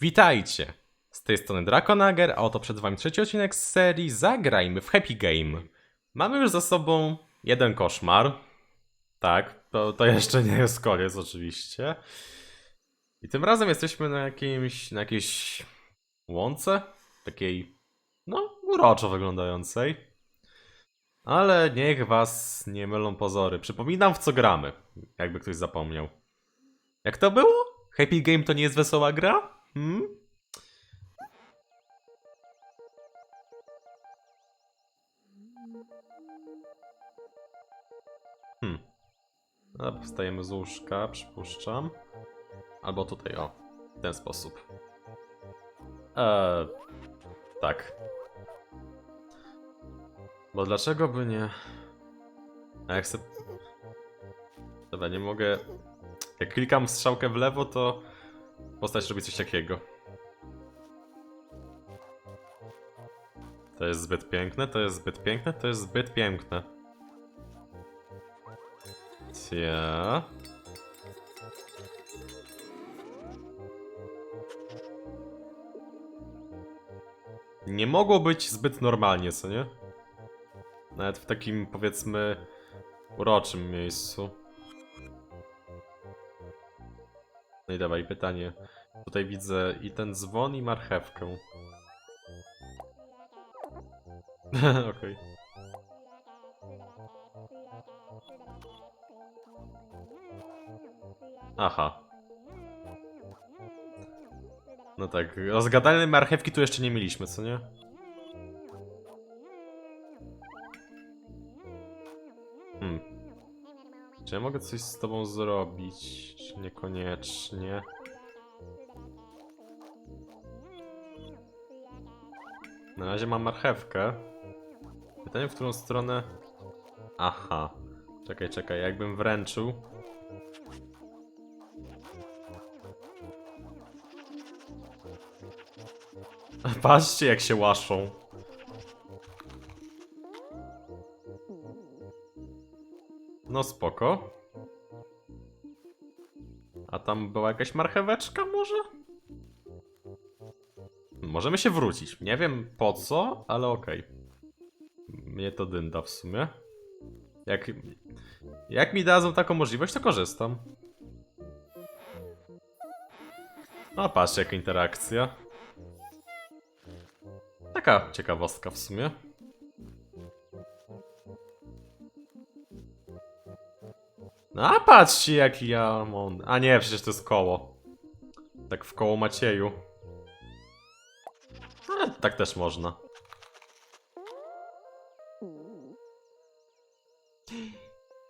Witajcie! Z tej strony Drakonager, a oto przed wami trzeci odcinek z serii Zagrajmy w Happy Game. Mamy już za sobą jeden koszmar. Tak, to, to jeszcze nie jest koniec oczywiście. I tym razem jesteśmy na jakimś, na jakiejś łące, takiej, no, uroczo wyglądającej. Ale niech was nie mylą pozory. Przypominam w co gramy, jakby ktoś zapomniał. Jak to było? Happy Game to nie jest wesoła gra? Hmm? Hmm. No, wstajemy z łóżka, przypuszczam. Albo tutaj, o. W ten sposób. Eee, tak. Bo dlaczego by nie... A jak chcę... Dobra, nie mogę... Jak klikam strzałkę w lewo, to postać robi coś takiego. To jest zbyt piękne, to jest zbyt piękne, to jest zbyt piękne. Cia. Nie mogło być zbyt normalnie, co nie? Nawet w takim, powiedzmy, uroczym miejscu. No i dawaj, pytanie. Tutaj widzę i ten dzwon, i marchewkę. Okej. Aha. No tak, rozgadane marchewki tu jeszcze nie mieliśmy, co nie? Czy ja mogę coś z tobą zrobić? Czy niekoniecznie? Na razie mam marchewkę. Pytanie, w którą stronę... Aha. Czekaj, czekaj, jakbym wręczył... Patrzcie, jak się łaszą. No spoko. A tam była jakaś marcheweczka może? Możemy się wrócić. Nie wiem po co, ale okej. Mnie to dynda w sumie. Jak, jak mi dadzą taką możliwość, to korzystam. No patrzcie, jaka interakcja. Taka ciekawostka w sumie. No a patrzcie jaki ja mam... A nie, przecież to jest koło. Tak w koło Macieju. Ale tak też można.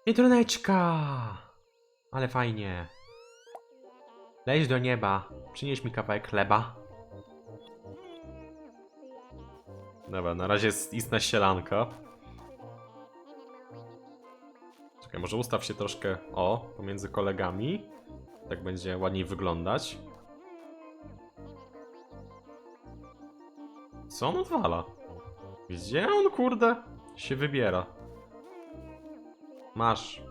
Niedroneczka! Ale fajnie. Leć do nieba. Przynieś mi kawałek chleba. Dobra, na razie jest istna sielanka. Może ustaw się troszkę, o, pomiędzy kolegami. Tak będzie ładniej wyglądać. Co on odwala? Gdzie on, kurde, się wybiera? Masz.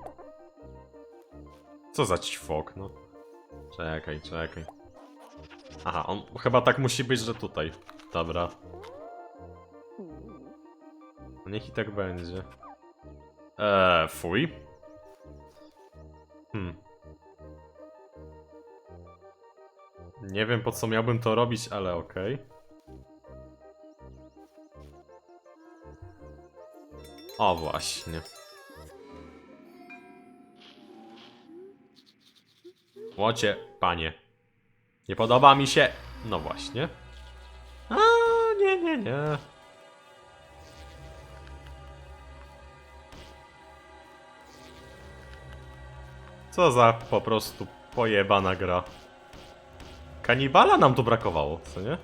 Co za ćwok, no. Czekaj, czekaj. Aha, on chyba tak musi być, że tutaj. Dobra. No Niech i tak będzie. Eee, fuj. Hmm. Nie wiem po co miałbym to robić, ale okej. O właśnie. Łocie, panie. Nie podoba mi się. No właśnie. A, nie, nie, nie. Co za po prostu pojebana gra. Kanibala nam tu brakowało, co nie?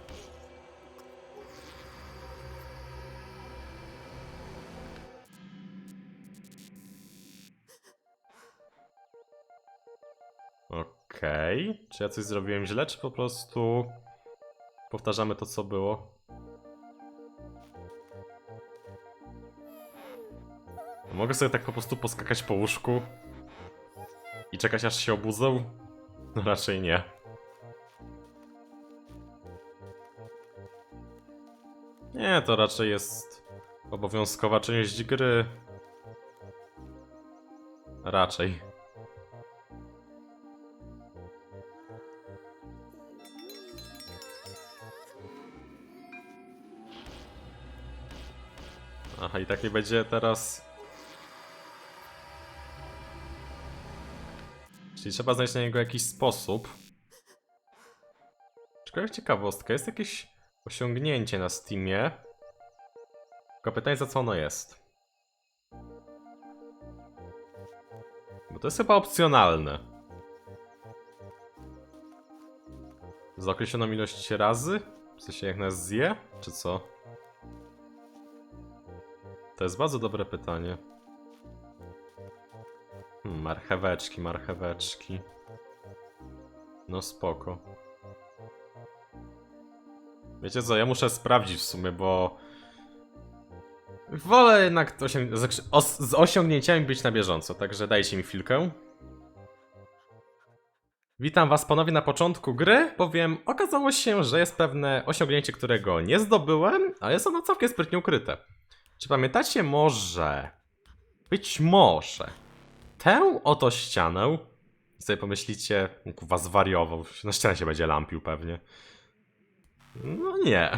Okej. Czy ja coś zrobiłem źle, czy po prostu powtarzamy to, co było? Mogę sobie tak po prostu poskakać po łóżku i czekać aż się obudzą? No raczej nie. Nie, to raczej jest obowiązkowa część gry. Raczej. Aha, i tak nie będzie teraz Czyli trzeba znaleźć na niego jakiś sposób. Ciekawa ciekawostka, jest jakieś osiągnięcie na Steamie. Tylko pytanie za co ono jest. Bo to jest chyba opcjonalne. Za określoną ilość razy? W sensie jak nas zje? Czy co? To jest bardzo dobre pytanie. Marcheweczki, marcheweczki. No spoko. Wiecie co, ja muszę sprawdzić w sumie, bo... Wolę jednak z, os- z osiągnięciami być na bieżąco, także dajcie mi chwilkę. Witam was ponownie na początku gry, bowiem okazało się, że jest pewne osiągnięcie, którego nie zdobyłem, a jest ono całkiem sprytnie ukryte. Czy pamiętacie może... Być może... Tę oto ścianę... Sobie pomyślicie, kurwa zwariował, na ścianę się będzie lampił pewnie. No nie.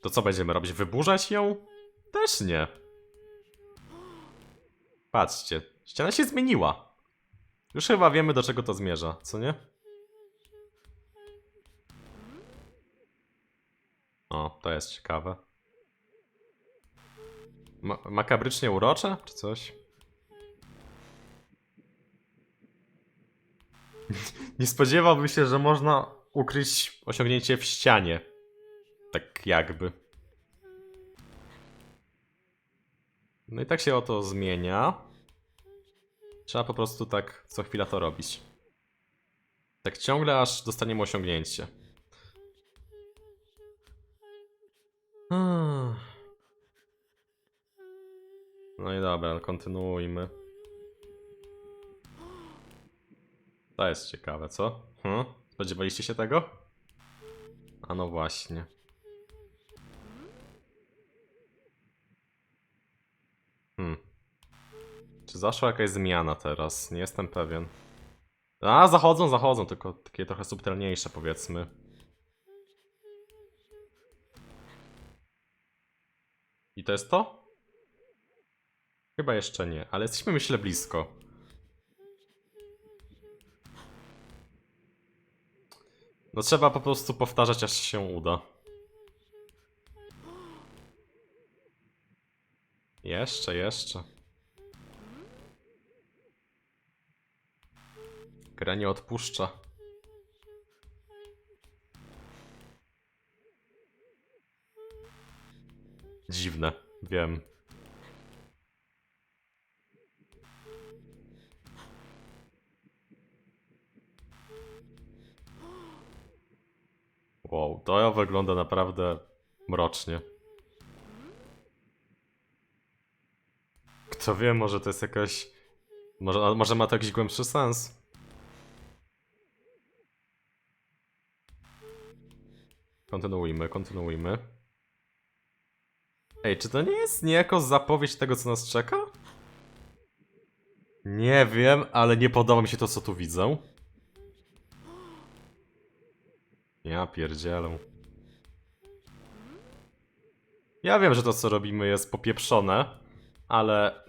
To co będziemy robić? Wyburzać ją? Też nie. Patrzcie, ściana się zmieniła. Już chyba wiemy do czego to zmierza, co nie? O, to jest ciekawe. Ma makabrycznie urocze, czy coś? Nie spodziewałbym się, że można ukryć osiągnięcie w ścianie. Tak jakby. No i tak się oto zmienia. Trzeba po prostu tak co chwila to robić. Tak ciągle aż dostaniemy osiągnięcie. Hmm. No i dobra, kontynuujmy. To jest ciekawe, co? Hmm? Spodziewaliście się tego? A no właśnie. Hmm. Czy zaszła jakaś zmiana teraz? Nie jestem pewien. A, zachodzą, zachodzą, tylko takie trochę subtelniejsze powiedzmy. I to jest to? Chyba jeszcze nie, ale jesteśmy myślę blisko. No trzeba po prostu powtarzać aż się uda. Jeszcze, jeszcze. Gra nie odpuszcza. Dziwne, wiem. Wow, to wygląda naprawdę mrocznie. Kto wie, może to jest jakaś... Może, może ma to jakiś głębszy sens? Kontynuujmy, kontynuujmy. Ej, czy to nie jest niejako zapowiedź tego, co nas czeka? Nie wiem, ale nie podoba mi się to, co tu widzę. Ja pierdzielę. Ja wiem, że to co robimy jest popieprzone, ale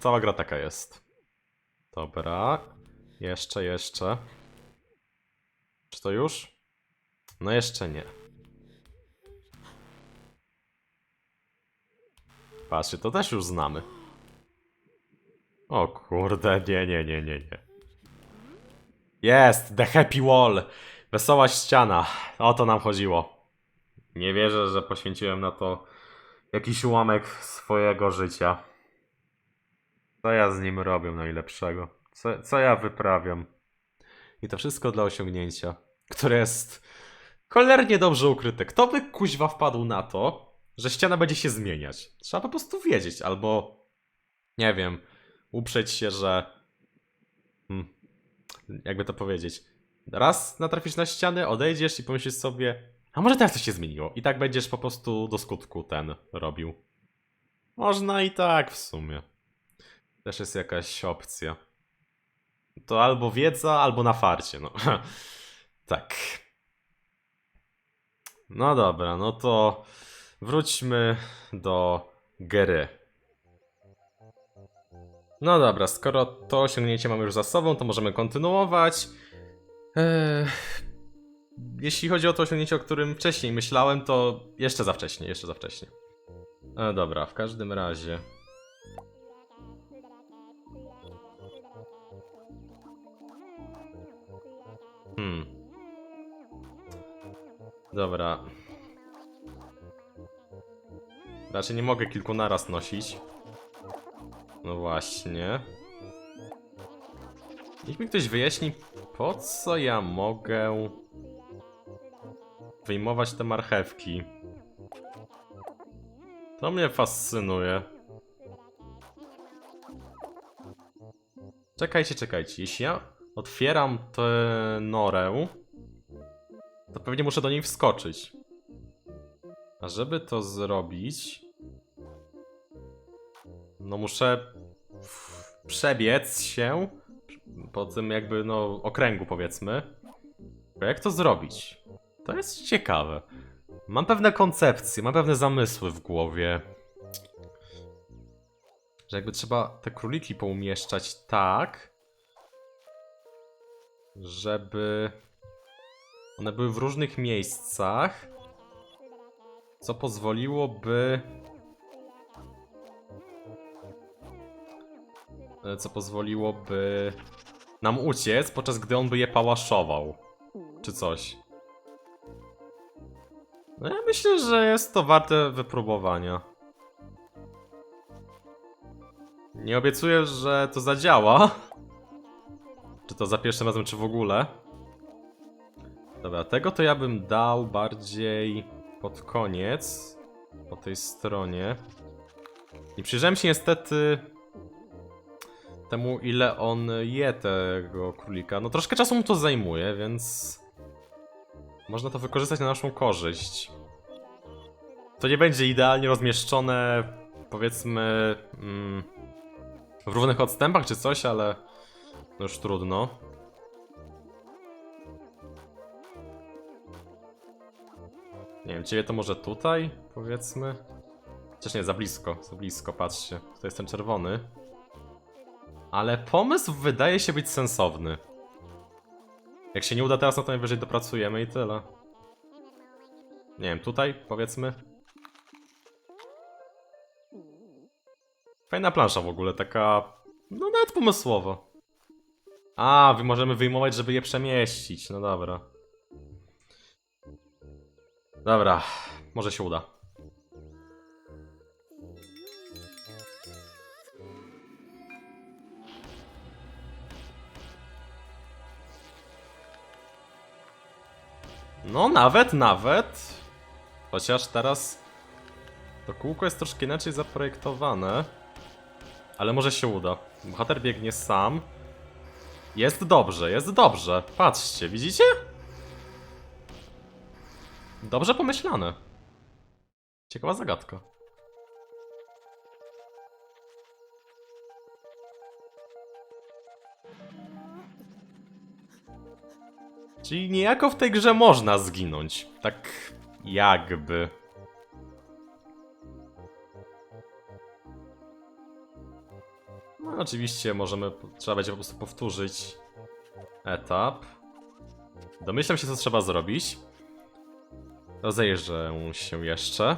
cała gra taka jest. Dobra. Jeszcze, jeszcze. Czy to już? No jeszcze nie. Patrzcie, to też już znamy. O kurde, nie, nie, nie, nie, nie. Jest! The Happy Wall! Wesoła ściana. O to nam chodziło. Nie wierzę, że poświęciłem na to jakiś ułamek swojego życia. Co ja z nim robię najlepszego? Co, co ja wyprawiam? I to wszystko dla osiągnięcia, które jest cholernie dobrze ukryte. Kto by kuźwa wpadł na to, że ściana będzie się zmieniać? Trzeba po prostu wiedzieć, albo nie wiem, uprzeć się, że hmm, jakby to powiedzieć, raz natrafisz na ścianę, odejdziesz i pomyślisz sobie, A może teraz coś się zmieniło i tak będziesz po prostu do skutku ten robił. Można i tak w sumie. Też jest jakaś opcja. To albo wiedza, albo na farcie, no. tak. No dobra, no to wróćmy do gry. No dobra, skoro to osiągnięcie mamy już za sobą, to możemy kontynuować. Jeśli chodzi o to osiągnięcie, o którym wcześniej myślałem, to jeszcze za wcześnie, jeszcze za wcześnie. E, dobra, w każdym razie. Hmm. Dobra. Raczej nie mogę kilku naraz nosić. No właśnie. Niech mi ktoś wyjaśni, po co ja mogę wyjmować te marchewki. To mnie fascynuje. Czekajcie, czekajcie. Jeśli ja otwieram tę norę, to pewnie muszę do niej wskoczyć. A żeby to zrobić, no muszę przebiec się po tym jakby, no, okręgu powiedzmy. Jak to zrobić? To jest ciekawe. Mam pewne koncepcje, mam pewne zamysły w głowie. Że jakby trzeba te króliki poumieszczać tak, żeby one były w różnych miejscach, co pozwoliłoby co pozwoliłoby nam uciec, podczas gdy on by je pałaszował. Czy coś. No ja myślę, że jest to warte wypróbowania. Nie obiecuję, że to zadziała. Czy to za pierwszym razem, czy w ogóle. Dobra, tego to ja bym dał bardziej pod koniec. Po tej stronie. Nie przyjrzałem się niestety temu, ile on je tego królika. No troszkę czasu mu to zajmuje, więc można to wykorzystać na naszą korzyść. To nie będzie idealnie rozmieszczone, powiedzmy, mm, w równych odstępach czy coś, ale no już trudno. Nie wiem, ciebie to może tutaj, powiedzmy? Chociaż nie, za blisko, za blisko, patrzcie. Tutaj jest ten czerwony. Ale pomysł wydaje się być sensowny. Jak się nie uda teraz, no to najwyżej dopracujemy i tyle. Nie wiem, tutaj powiedzmy. Fajna plansza w ogóle, taka... No nawet pomysłowa. A, możemy wyjmować, żeby je przemieścić. No dobra. Dobra, może się uda. No, nawet, nawet. Chociaż teraz to kółko jest troszkę inaczej zaprojektowane. Ale może się uda. Bohater biegnie sam. Jest dobrze, jest dobrze. Patrzcie, widzicie? Dobrze pomyślane. Ciekawa zagadka. Czyli niejako w tej grze można zginąć. Tak jakby. No oczywiście możemy, trzeba będzie po prostu powtórzyć etap. Domyślam się co trzeba zrobić. Rozejrzę się jeszcze.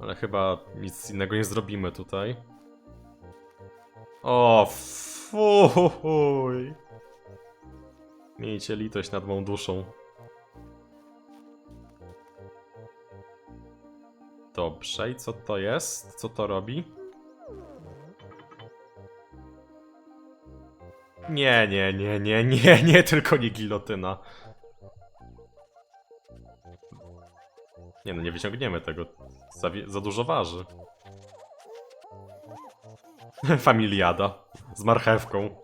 Ale chyba nic innego nie zrobimy tutaj. O, fuj. Miejcie litość nad mą duszą. Dobrze, i co to jest? Co to robi? Nie, nie, nie, nie, nie, nie, tylko nie gilotyna. Nie no, nie wyciągniemy tego. Za, za dużo waży. Familiada. Z marchewką.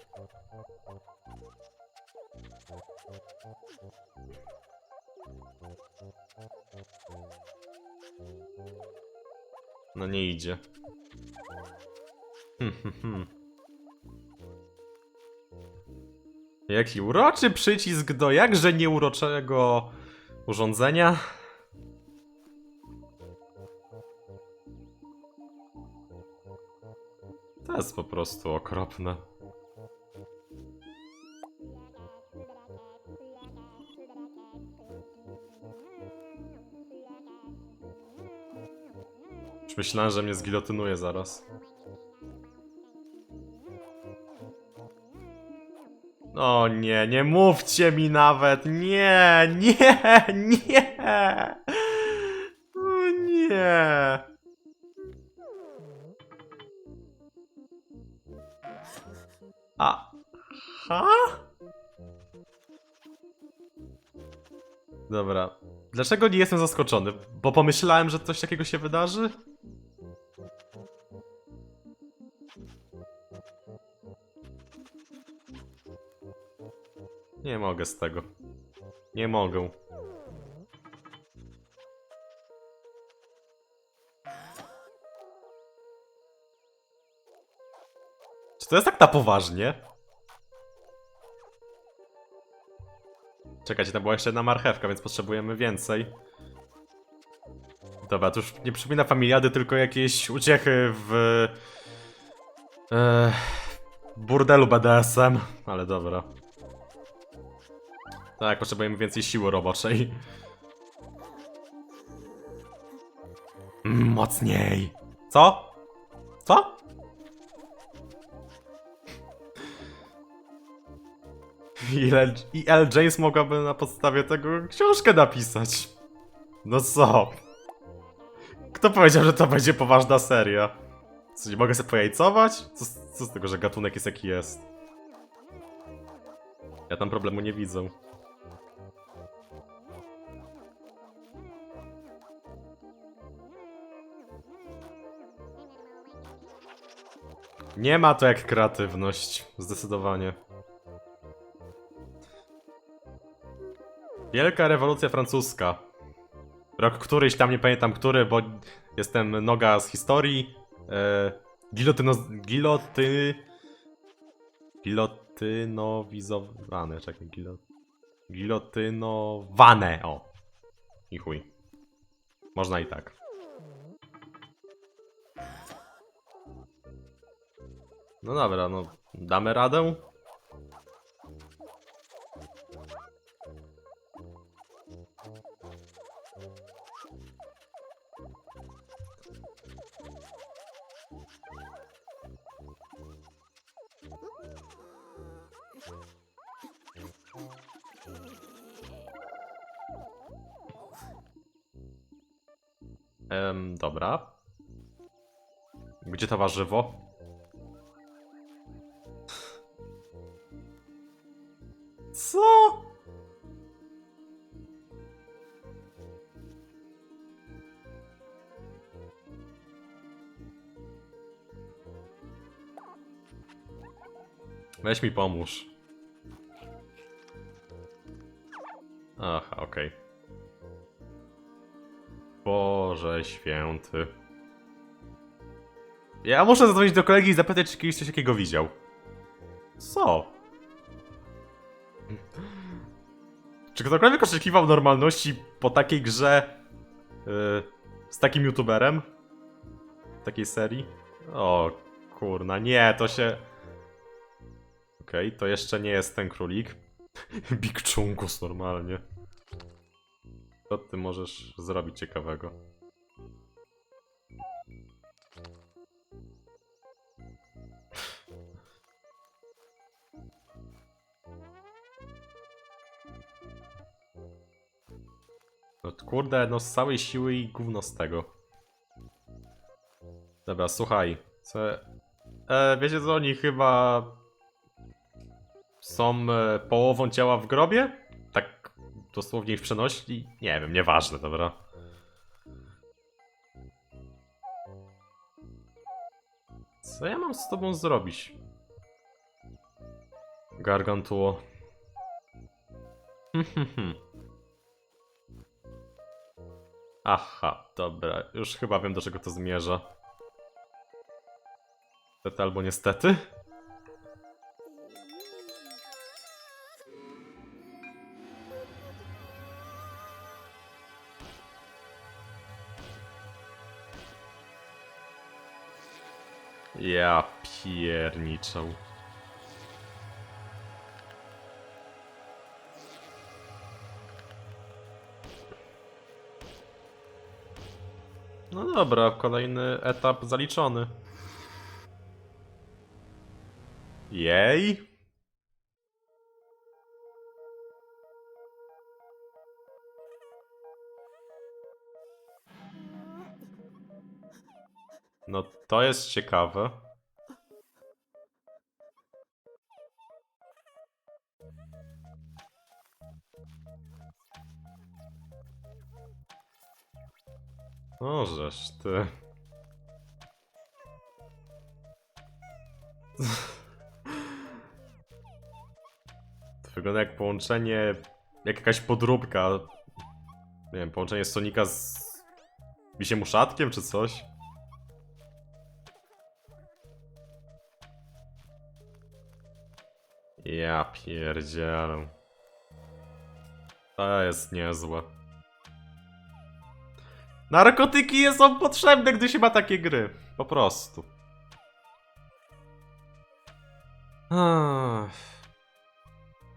No nie idzie. Hmm, hmm, hmm. Jaki uroczy przycisk do jakże nieuroczego urządzenia. Jest po prostu okropne. Już myślałem, że mnie zgilotynuje zaraz. O nie, nie mówcie mi nawet! Nie, nie, nie! O nie! A. Ha? Dobra. Dlaczego nie jestem zaskoczony? Bo pomyślałem, że coś takiego się wydarzy? Nie mogę z tego. Nie mogę. Czy to jest tak na poważnie? Czekajcie, to była jeszcze jedna marchewka, więc potrzebujemy więcej. Dobra, to już nie przypomina familiady, tylko jakieś uciechy w... E, burdelu BDSM, ale dobra. Tak, potrzebujemy więcej siły roboczej. Mm, mocniej. Co? Co? I L. James mogłaby na podstawie tego książkę napisać. No co? Kto powiedział, że to będzie poważna seria? Co, mogę sobie pojajcować? Co, co z tego, że gatunek jest jaki jest? Ja tam problemu nie widzę. Nie ma to jak kreatywność. Zdecydowanie. Wielka rewolucja francuska. Rok któryś, tam nie pamiętam który, bo jestem noga z historii. E, gilotyno... Giloty... Gilotynowizowane, czekaj, gilo... Gilotynowane, o. I chuj. Można i tak. No dobra, no damy radę. Gdzie to warzywo? Co? Weź mi pomóż. Aha, okej. Boże święty. Ja muszę zadzwonić do kolegi i zapytać, czy kiedyś coś takiego widział. Co? Czy ktokolwiek oczekiwał normalności po takiej grze yy, z takim youtuberem? Takiej serii? O kurna, nie, to się... Okej, to jeszcze nie jest ten królik. Big Chungus normalnie. Co ty możesz zrobić ciekawego? Kurde, no z całej siły i gówno z tego. Dobra, słuchaj. Co... E, wiecie co, oni chyba... Są e, połową ciała w grobie? Tak dosłownie ich przenośli? Nie wiem, nieważne, dobra. Co ja mam z tobą zrobić? Gargantuo. Aha, dobra, już chyba wiem do czego to zmierza. Niestety albo niestety. Ja pierniczę. No dobra, kolejny etap zaliczony. Jej. No to jest ciekawe. Ty. To wygląda jak połączenie, jak jakaś podróbka. Nie wiem, połączenie Sonika z Misiem Uszatkiem czy coś. Ja pierdzielę. To jest niezłe. Narkotyki są potrzebne, gdy się ma takie gry. Po prostu.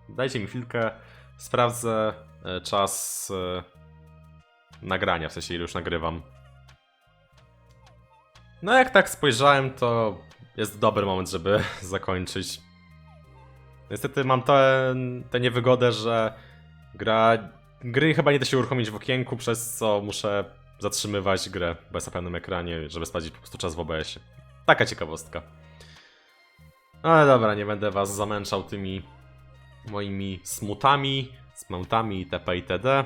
Dajcie mi chwilkę. Sprawdzę e, czas e, nagrania, w sensie ile już nagrywam. No jak tak spojrzałem, to jest dobry moment, żeby zakończyć. Niestety mam tę tę niewygodę, że gra, gry chyba nie da się uruchomić w okienku, przez co muszę zatrzymywać grę bez na pełnym ekranie, żeby sprawdzić po prostu czas w OBS-ie. Taka ciekawostka. Ale dobra, nie będę was zamęczał tymi moimi smutami, smętami itp. itd.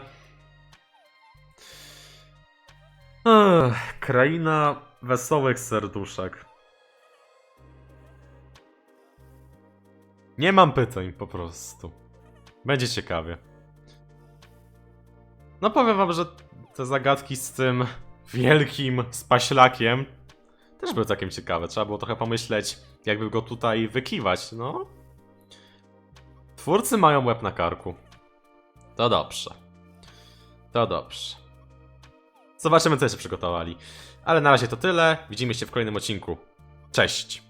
Ech, kraina wesołych serduszek. Nie mam pytań, po prostu. Będzie ciekawie. No powiem wam, że te zagadki z tym wielkim spaślakiem też były całkiem ciekawe. Trzeba było trochę pomyśleć, jakby go tutaj wykiwać, no. Twórcy mają łeb na karku. To dobrze. To dobrze. Zobaczymy, co jeszcze przygotowali. Ale na razie to tyle. Widzimy się w kolejnym odcinku. Cześć!